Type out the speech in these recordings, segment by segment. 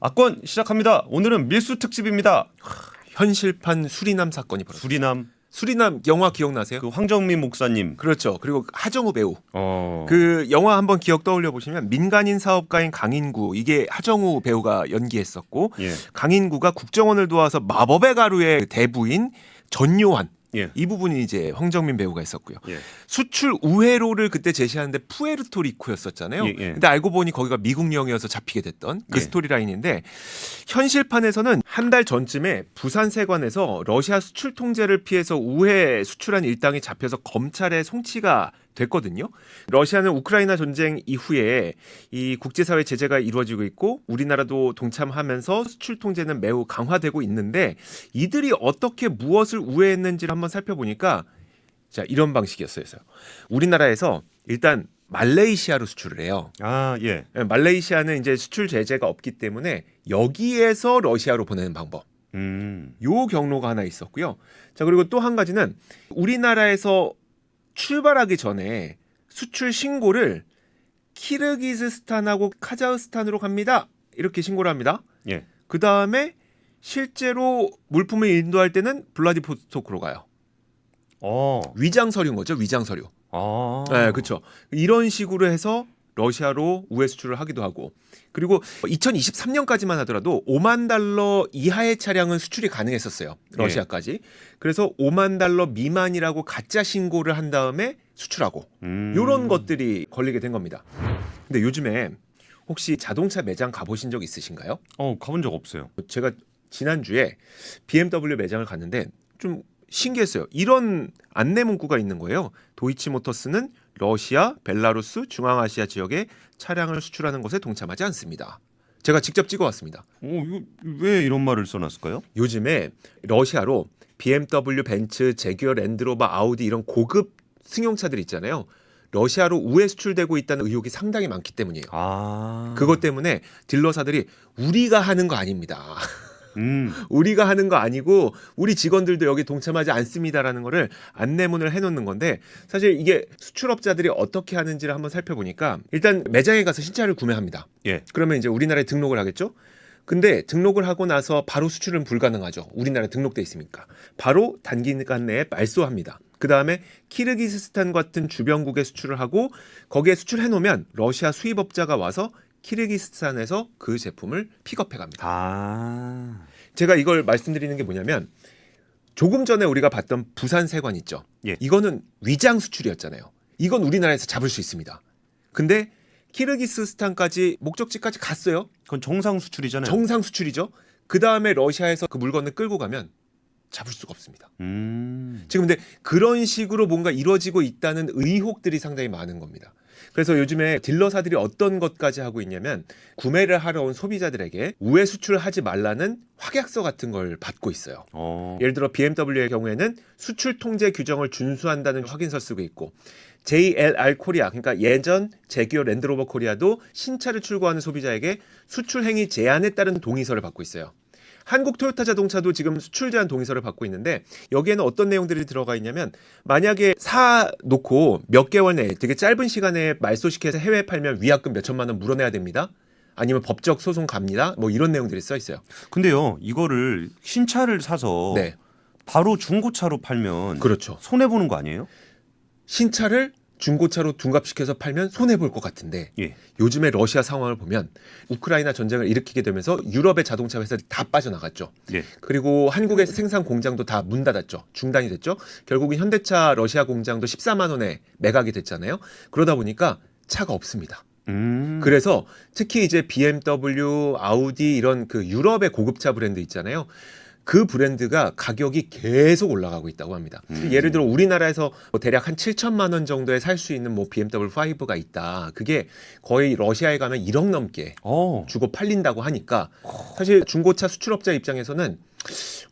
악권 시작합니다. 오늘은 밀수 특집입니다. 현실판 수리남 사건이 벌어졌어요. 수리남 수리남 영화 기억나세요? 그 황정민 목사님. 그렇죠. 그리고 하정우 배우. 어. 그 영화 한번 기억 떠올려 보시면 민간인 사업가인 강인구 이게 하정우 배우가 연기했었고 예. 강인구가 국정원을 도와서 마법의 가루의 대부인 전요한 예. 이 부분이 이제 황정민 배우가 했었고요. 예. 수출 우회로를 그때 제시하는데 푸에르토리코였었잖아요. 예, 예. 근데 알고 보니 거기가 미국령이어서 잡히게 됐던 그 예. 스토리라인인데 현실판에서는 한 달 전쯤에 부산 세관에서 러시아 수출 통제를 피해서 우회 수출한 일당이 잡혀서 검찰에 송치가 됐거든요. 러시아는 우크라이나 전쟁 이후에 이 국제사회 제재가 이루어지고 있고 우리나라도 동참하면서 수출 통제는 매우 강화되고 있는데 이들이 어떻게 무엇을 우회했는지를 한번 살펴보니까 자 이런 방식이었어요. 우리나라에서 일단 말레이시아로 수출을 해요. 아 예. 예, 말레이시아는 이제 수출 제재가 없기 때문에 여기에서 러시아로 보내는 방법. 음. 요 경로가 하나 있었고요. 자 그리고 또 한 가지는 우리나라에서 출발하기 전에 수출 신고를 키르기즈스탄하고 카자흐스탄으로 갑니다. 이렇게 신고를 합니다. 예. 그 다음에 실제로 물품을 인도할 때는 블라디보스토크로 가요. 어. 위장 서류인 거죠. 위장 서류. 아. 네, 그렇죠. 이런 식으로 해서 러시아로 우회 수출을 하기도 하고 그리고 2023년까지만 하더라도 5만 달러 이하의 차량은 수출이 가능했었어요. 러시아까지. 그래서 5만 달러 미만이라고 가짜 신고를 한 다음에 수출하고 음. 요런 것들이 걸리게 된 겁니다. 근데 요즘에 혹시 자동차 매장 가보신 적 있으신가요? 어 가본 적 없어요. 제가 지난주에 BMW 매장을 갔는데 좀 신기했어요. 이런 안내 문구가 있는 거예요. 도이치모터스는 러시아, 벨라루스, 중앙아시아 지역에 차량을 수출하는 것에 동참하지 않습니다. 제가 직접 찍어왔습니다. 어 이거 왜 이런 말을 써놨을까요? 요즘에 러시아로 BMW, 벤츠, 제규어, 랜드로버, 아우디 이런 고급 승용차들 있잖아요. 러시아로 우회 수출되고 있다는 의혹이 상당히 많기 때문이에요. 아. 그것 때문에 딜러사들이 우리가 하는 거 아닙니다. 음. 우리가 하는 거 아니고 우리 직원들도 여기 동참하지 않습니다라는 거를 안내문을 해놓는 건데 사실 이게 수출업자들이 어떻게 하는지를 한번 살펴보니까 일단 매장에 가서 신차를 구매합니다. 예. 그러면 이제 우리나라에 등록을 하겠죠. 근데 등록을 하고 나서 바로 수출은 불가능하죠. 우리나라에 등록돼 있으니까 바로 단기간 내에 말소합니다. 그 다음에 키르기스스탄 같은 주변국에 수출을 하고 거기에 수출해 놓으면 러시아 수입업자가 와서 키르기스탄에서 그 제품을 픽업해 갑니다. 아. 제가 이걸 말씀드리는 게 뭐냐면 조금 전에 우리가 봤던 부산 세관 있죠. 예. 이거는 위장 수출이었잖아요. 이건 우리나라에서 잡을 수 있습니다. 근데 키르기스스탄까지 목적지까지 갔어요. 그건 정상 수출이잖아요. 정상 수출이죠. 그 다음에 러시아에서 그 물건을 끌고 가면 잡을 수가 없습니다. 음. 지금 근데 그런 식으로 뭔가 이루어지고 있다는 의혹들이 상당히 많은 겁니다. 그래서 요즘에 딜러사들이 어떤 것까지 하고 있냐면 구매를 하러 온 소비자들에게 우회 수출하지 말라는 확약서 같은 걸 받고 있어요. 어. 예를 들어 BMW의 경우에는 수출 통제 규정을 준수한다는 확인서 쓰고 있고 JLR 코리아 그러니까 예전 제기어 랜드로버 코리아도 신차를 출고하는 소비자에게 수출 행위 제한에 따른 동의서를 받고 있어요. 한국 토요타 자동차도 지금 수출 제한 동의서를 받고 있는데 여기에는 어떤 내용들이 들어가 있냐면 만약에 사 놓고 몇 개월 내에 되게 짧은 시간에 말소시켜서 해외에 팔면 위약금 몇 천만 원 물어내야 됩니다. 아니면 법적 소송 갑니다. 뭐 이런 내용들이 써 있어요. 근데요 이거를 신차를 사서 네. 바로 중고차로 팔면 그렇죠. 손해 보는 거 아니에요? 신차를 중고차로 둔갑시켜서 팔면 손해 볼 것 같은데 예. 요즘의 러시아 상황을 보면 우크라이나 전쟁을 일으키게 되면서 유럽의 자동차 회사들이 다 빠져나갔죠. 예. 그리고 한국의 생산 공장도 다 문 닫았죠. 중단이 됐죠. 결국은 현대차 러시아 공장도 14만 원에 매각이 됐잖아요. 그러다 보니까 차가 없습니다. 음. 그래서 특히 이제 BMW, 아우디 이런 그 유럽의 고급차 브랜드 있잖아요. 그 브랜드가 가격이 계속 올라가고 있다고 합니다. 음. 예를 들어 우리나라에서 뭐 대략 한 7천만 원 정도에 살 수 있는 뭐 BMW 5가 있다. 그게 거의 러시아에 가면 1억 넘게 어. 주고 팔린다고 하니까 사실 중고차 수출업자 입장에서는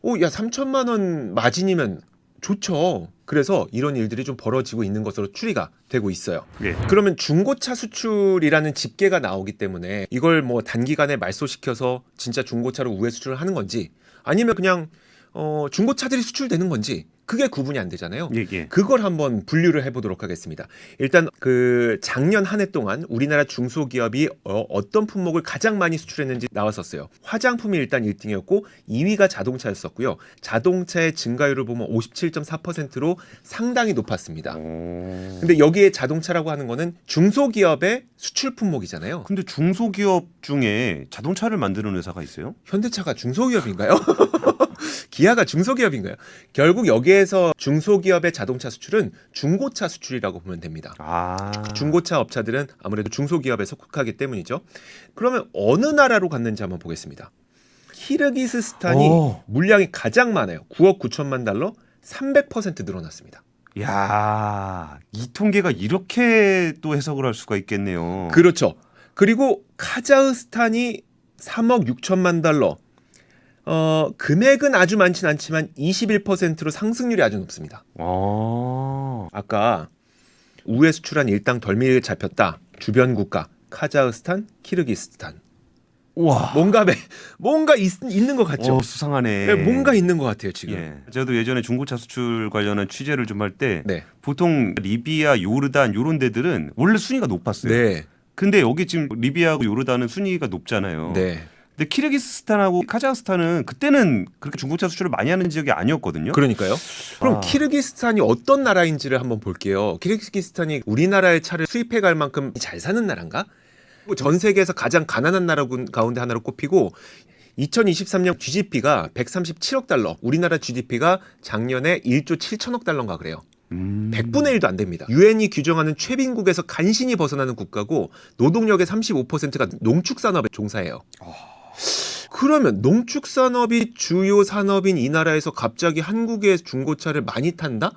오, 야 3천만 원 마진이면 좋죠. 그래서 이런 일들이 좀 벌어지고 있는 것으로 추리가 되고 있어요. 예. 그러면 중고차 수출이라는 집계가 나오기 때문에 이걸 뭐 단기간에 말소시켜서 진짜 중고차로 우회 수출을 하는 건지 아니면 그냥 어 중고차들이 수출되는 건지 그게 구분이 안 되잖아요. 예, 예. 그걸 한번 분류를 해보도록 하겠습니다. 일단 그 작년 한 해 동안 우리나라 중소기업이 어, 떤 품목을 가장 많이 수출했는지 나왔었어요. 화장품이 일단 1등이었고 2위가 자동차였었고요. 자동차의 증가율을 보면 57.4%로 상당히 높았습니다. 오. 근데 여기에 자동차라고 하는 거는 중소기업의 수출 품목이잖아요. 근데 중소기업 중에 자동차를 만드는 회사가 있어요? 현대차가 중소기업인가요? 기아가 중소기업인가요? 결국 여기에서 중소기업의 자동차 수출은 중고차 수출이라고 보면 됩니다. 아. 중고차 업체들은 아무래도 중소기업에 속하기 때문이죠. 그러면 어느 나라로 갔는지 한번 보겠습니다. 키르기스스탄이 오. 물량이 가장 많아요. 9억 9천만 달러, 300% 늘어났습니다. 야, 이 통계가 이렇게 또 해석을 할 수가 있겠네요. 그렇죠. 그리고 카자흐스탄이 3억 6천만 달러. 어, 금액은 아주 많진 않지만 21%로 상승률이 아주 높습니다. 아. 아까 우회 수출한 일당 덜미를 잡혔다. 주변 국가 카자흐스탄, 키르기스탄. 와. 뭔가 매- 뭔가 있, 있는 것 같죠. 어, 수상하네. 네, 뭔가 있는 것 같아요 지금. 예. 저도 예전에 중고차 수출 관련한 취재를 좀 할 때 네, 보통 리비아, 요르단 요런 데들은 원래 순위가 높았어요. 네, 근데 여기 지금 리비아하고 요르단은 순위가 높잖아요. 네. 근데 키르기스스탄하고 카자흐스탄은 그때는 그렇게 중고차 수출을 많이 하는 지역이 아니었거든요. 그러니까요. 그럼 아. 키르기스탄이 어떤 나라인지를 한번 볼게요. 키르기스탄이 우리나라의 차를 수입해 갈 만큼 잘 사는 나라인가? 뭐전 세계에서 가장 가난한 나라 군- 가운데 하나로 꼽히고 2023년 GDP가 137억 달러, 우리나라 GDP가 작년에 1조 7천억 달러인가 그래요. 음. 100분의 1도 안 됩니다. 유엔이 규정하는 최빈국에서 간신히 벗어나는 국가고 노동력의 35%가 농축산업에 종사해요. 그러면 농축산업이 주요 산업인 이 나라에서 갑자기 한국의 중고차를 많이 탄다?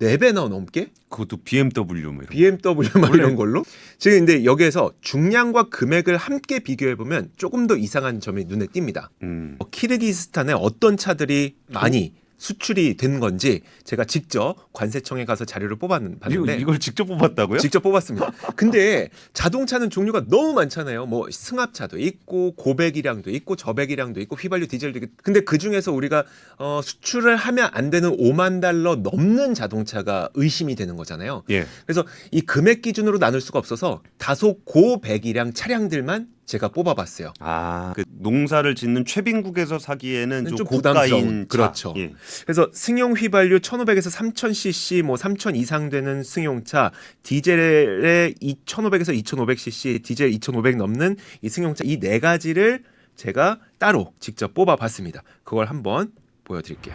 4배나 넘게? 그것도 BMW 뭐 이런. BMW 막 이런 걸로? 지금 근데 여기에서 중량과 금액을 함께 비교해보면 조금 더 이상한 점이 눈에 띕니다. 음. 어, 키르기스탄에 어떤 차들이 많이 수출이 된 건지 제가 직접 관세청에 가서 자료를 뽑았는데 이걸 직접 뽑았다고요? 직접 뽑았습니다. 근데 자동차는 종류가 너무 많잖아요. 뭐 승합차도 있고 고배기량도 있고 저배기량도 있고 휘발유 디젤도 있고. 근데 그 중에서 우리가 어, 수출을 하면 안 되는 5만 달러 넘는 자동차가 의심이 되는 거잖아요. 예. 그래서 이 금액 기준으로 나눌 수가 없어서 다소 고배기량 차량들만 제가 뽑아봤어요. 아, 그 농사를 짓는 최빈국에서 사기에는 좀, 좀 고가인 차. 그렇죠. 예. 그래서 승용 휘발유 1,500에서 3,000cc, 뭐 3,000 이상 되는 승용차, 디젤에 2,500에서 2,500cc, 디젤 2,500 넘는 이 승용차 이 네 가지를 제가 따로 직접 뽑아봤습니다. 그걸 한번 보여드릴게요.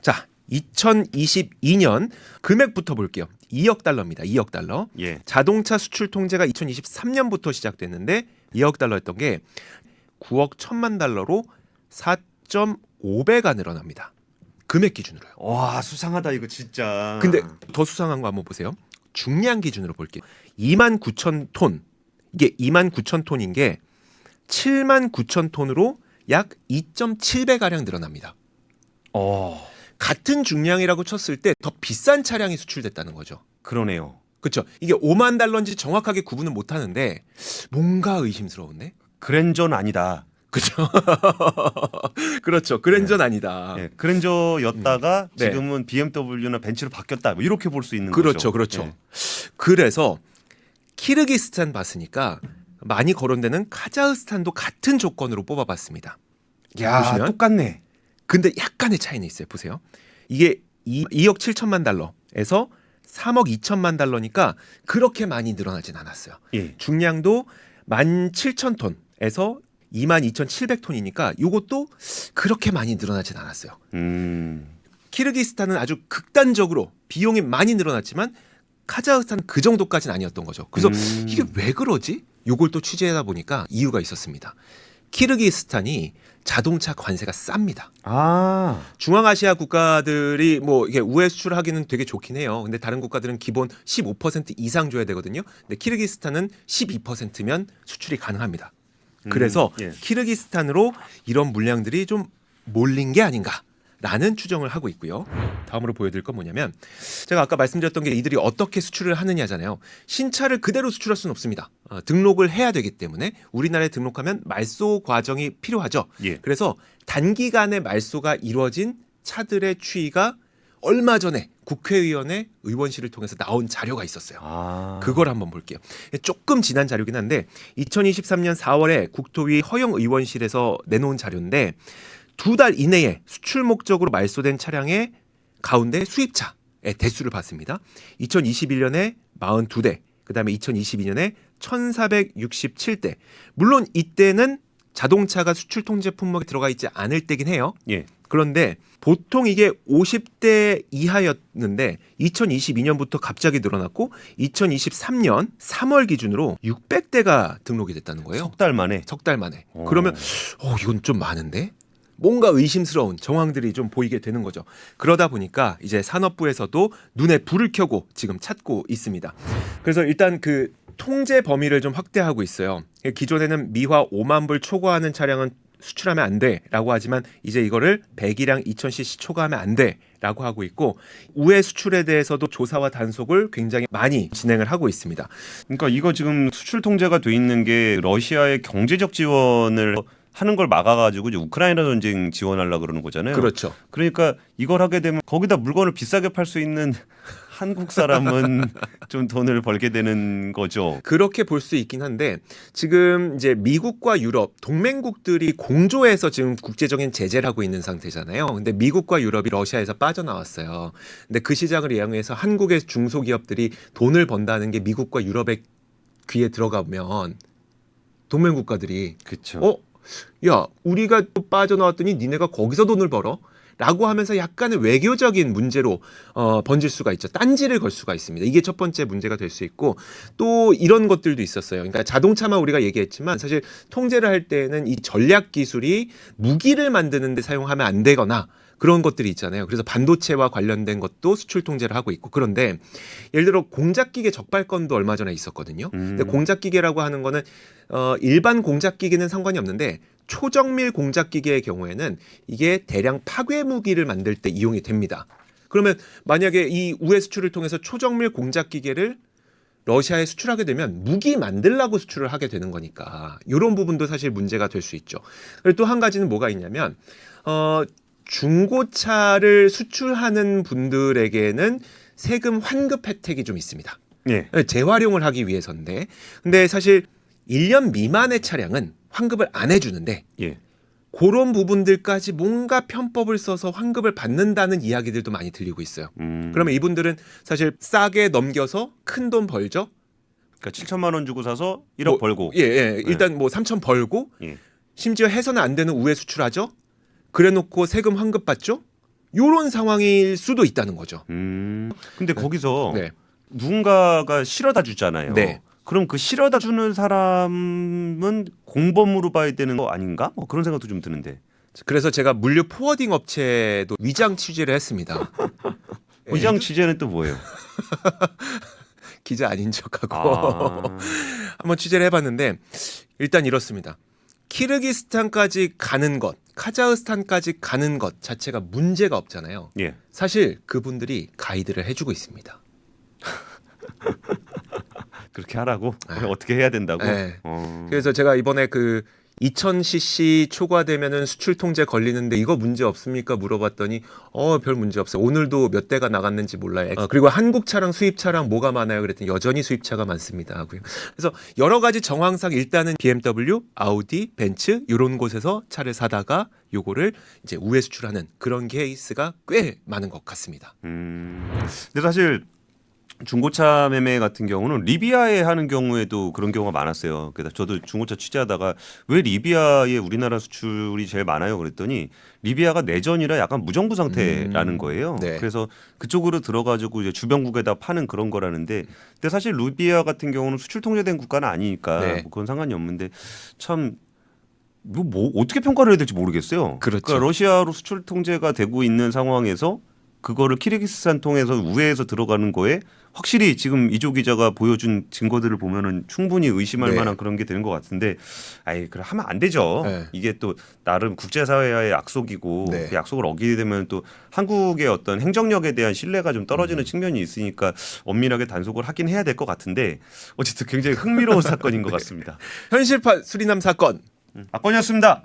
자, 2022년 금액부터 볼게요. 2억 달러입니다. 2억 달러. 예. 자동차 수출 통제가 2023년부터 시작됐는데 2억 달러였던 게 9억 1천만 달러로 4.5배가 늘어납니다. 금액 기준으로요. 와, 수상하다 이거 진짜. 근데 더 수상한 거 한번 보세요. 중량 기준으로 볼게요. 2만 9천 톤. 이게 2만 9천 톤인 게 7만 9천 톤으로 약 2.7배 가량 늘어납니다. 어, 같은 중량이라고 쳤을 때 더 비싼 차량이 수출됐다는 거죠. 그러네요. 그렇죠. 이게 5만 달러인지 정확하게 구분은 못 하는데 뭔가 의심스러운데. 그랜저는 아니다. 그렇죠. 그렇죠. 그랜저는 아니다. 예. 그랜저였다가 네. 지금은 BMW나 벤츠로 바뀌었다. 뭐 이렇게 볼 수 있는 그렇죠. 거죠. 그렇죠. 예. 그래서 키르기스탄 봤으니까 많이 거론되는 카자흐스탄도 같은 조건으로 뽑아봤습니다. 야, 보시면 똑같네. 근데 약간의 차이는 있어요. 보세요. 이게 2, 2억 7천만 달러에서 3억 2천만 달러니까 그렇게 많이 늘어나진 않았어요. 예. 중량도 17,000톤에서 22,700톤이니까 이것도 그렇게 많이 늘어나진 않았어요. 음. 키르기스탄은 아주 극단적으로 비용이 많이 늘어났지만 카자흐스탄은 그 정도까지는 아니었던 거죠. 그래서 음. 이게 왜 그러지? 요걸 또 취재하다 보니까 이유가 있었습니다. 키르기스탄이 자동차 관세가 쌉니다. 아. 중앙아시아 국가들이 뭐 이게 우회 수출하기는 되게 좋긴 해요. 근데 다른 국가들은 기본 15% 이상 줘야 되거든요. 근데 키르기스탄은 12%면 수출이 가능합니다. 그래서 음, 예. 키르기스탄으로 이런 물량들이 좀 몰린 게 아닌가. 라는 추정을 하고 있고요. 다음으로 보여드릴 건 뭐냐면 제가 아까 말씀드렸던 게 이들이 어떻게 수출을 하느냐잖아요. 신차를 그대로 수출할 수는 없습니다. 어, 등록을 해야 되기 때문에 우리나라에 등록하면 말소 과정이 필요하죠. 예. 그래서 단기간에 말소가 이루어진 차들의 추이가 얼마 전에 국회의원의 의원실을 통해서 나온 자료가 있었어요. 아. 그걸 한번 볼게요. 조금 지난 자료긴 한데 2023년 4월에 국토위 허용 의원실에서 내놓은 자료인데 두 달 이내에 수출 목적으로 말소된 차량의 가운데 수입차의 대수를 봤습니다. 2021년에 42대, 그다음에 2022년에 1,467대. 물론 이때는 자동차가 수출 통제 품목에 들어가 있지 않을 때긴 해요. 예. 그런데 보통 이게 50대 이하였는데 2022년부터 갑자기 늘어났고 2023년 3월 기준으로 600대가 등록이 됐다는 거예요. 석 달 만에. 석 달 만에. 어. 그러면 어 이건 좀 많은데? 뭔가 의심스러운 정황들이 좀 보이게 되는 거죠. 그러다 보니까 이제 산업부에서도 눈에 불을 켜고 지금 찾고 있습니다. 그래서 일단 그 통제 범위를 좀 확대하고 있어요. 기존에는 미화 5만 불 초과하는 차량은 수출하면 안 돼라고 하지만 이제 이거를 100이랑 2000cc 초과하면 안 돼라고 하고 있고 우회 수출에 대해서도 조사와 단속을 굉장히 많이 진행을 하고 있습니다. 그러니까 이거 지금 수출 통제가 돼 있는 게 러시아의 경제적 지원을 하는 걸 막아가지고 이제 우크라이나 전쟁 지원하려 그러는 거잖아요. 그렇죠. 그러니까 이걸 하게 되면 거기다 물건을 비싸게 팔 수 있는 한국 사람은 좀 돈을 벌게 되는 거죠. 그렇게 볼 수 있긴 한데 지금 이제 미국과 유럽 동맹국들이 공조해서 지금 국제적인 제재를 하고 있는 상태잖아요. 근데 미국과 유럽이 러시아에서 빠져나왔어요. 근데 그 시장을 이용해서 한국의 중소기업들이 돈을 번다는 게 미국과 유럽의 귀에 들어가면 동맹 국가들이 그렇죠. 어? 야, 우리가 또 빠져나왔더니 니네가 거기서 돈을 벌어? 라고 하면서 약간의 외교적인 문제로 어, 번질 수가 있죠. 딴지를 걸 수가 있습니다. 이게 첫 번째 문제가 될 수 있고 또 이런 것들도 있었어요. 그러니까 자동차만 우리가 얘기했지만 사실 통제를 할 때는 이 전략 기술이 무기를 만드는데 사용하면 안 되거나 그런 것들이 있잖아요. 그래서 반도체와 관련된 것도 수출 통제를 하고 있고 그런데 예를 들어 공작기계 적발건도 얼마 전에 있었거든요. 근데 음. 공작기계라고 하는 거는 어, 일반 공작기계는 상관이 없는데 초정밀 공작기계의 경우에는 이게 대량 파괴 무기를 만들 때 이용이 됩니다. 그러면 만약에 이 우회 수출을 통해서 초정밀 공작기계를 러시아에 수출하게 되면 무기 만들라고 수출을 하게 되는 거니까 이런 부분도 사실 문제가 될 수 있죠. 그리고 또 한 가지는 뭐가 있냐면 어, 중고차를 수출하는 분들에게는 세금 환급 혜택이 좀 있습니다. 예. 재활용을 하기 위해서인데 근데 사실 1년 미만의 차량은 환급을 안 해주는데 예. 그런 부분들까지 뭔가 편법을 써서 환급을 받는다는 이야기들도 많이 들리고 있어요. 음. 그러면 이분들은 사실 싸게 넘겨서 큰 돈 벌죠. 그러니까 7천만 원 주고 사서 1억 뭐, 벌고. 예, 예. 일단 뭐 3천 벌고 예. 심지어 해서는 안 되는 우회 수출하죠. 그래놓고 세금 환급 받죠. 요런 상황일 수도 있다는 거죠. 음. 근데 거기서 네. 누군가가 실어다 주잖아요. 네. 그럼 그 실어다 주는 사람은 공범으로 봐야 되는 거 아닌가? 뭐 그런 생각도 좀 드는데. 그래서 제가 물류 포워딩 업체도 위장 취재를 했습니다. 예, 위장 취재는 또 뭐예요? 기자 아닌 척하고 아. 한번 취재를 해봤는데 일단 이렇습니다. 키르기스탄까지 가는 것, 카자흐스탄까지 가는 것 자체가 문제가 없잖아요. 예. 사실 그분들이 가이드를 해주고 있습니다. 그렇게 하라고 어떻게 해야 된다고. 네. 어. 그래서 제가 이번에 그 2000cc 초과되면은 수출 통제 걸리는데 이거 문제 없습니까? 물어봤더니 어 별 문제 없어요. 오늘도 몇 대가 나갔는지 몰라요. 어, 그리고 한국 차랑 수입 차랑 뭐가 많아요? 그랬더니 여전히 수입 차가 많습니다. 하고요. 그래서 여러 가지 정황상 일단은 BMW, 아우디, 벤츠 이런 곳에서 차를 사다가 요거를 이제 우회 수출하는 그런 케이스가 꽤 많은 것 같습니다. 음. 근데 사실 중고차 매매 같은 경우는 리비아에 하는 경우에도 그런 경우가 많았어요. 그래서 저도 중고차 취재하다가 왜 리비아에 우리나라 수출이 제일 많아요? 그랬더니 리비아가 내전이라 약간 무정부 상태라는 음. 거예요. 네. 그래서 그쪽으로 들어가지고 이제 주변국에다 파는 그런 거라는데, 근데 사실 리비아 같은 경우는 수출 통제된 국가는 아니니까 네. 뭐 그건 상관이 없는데 참. 뭐, 뭐 어떻게 평가를 해야 될지 모르겠어요. 그렇죠. 그러니까 러시아로 수출 통제가 되고 있는 상황에서 그거를 키르기스탄 통해서 우회해서 들어가는 거에 확실히 지금 이조 기자가 보여준 증거들을 보면은 충분히 의심할 네. 만한 그런 게 되는 것 같은데, 아이 그래 하면 안 되죠. 네. 이게 또 나름 국제사회와의 약속이고 네. 그 약속을 어기게 되면 또 한국의 어떤 행정력에 대한 신뢰가 좀 떨어지는 음. 측면이 있으니까 엄밀하게 단속을 하긴 해야 될 것 같은데 어쨌든 굉장히 흥미로운 사건인 것 같습니다. 현실판 수리남 사건 아 건이었습니다.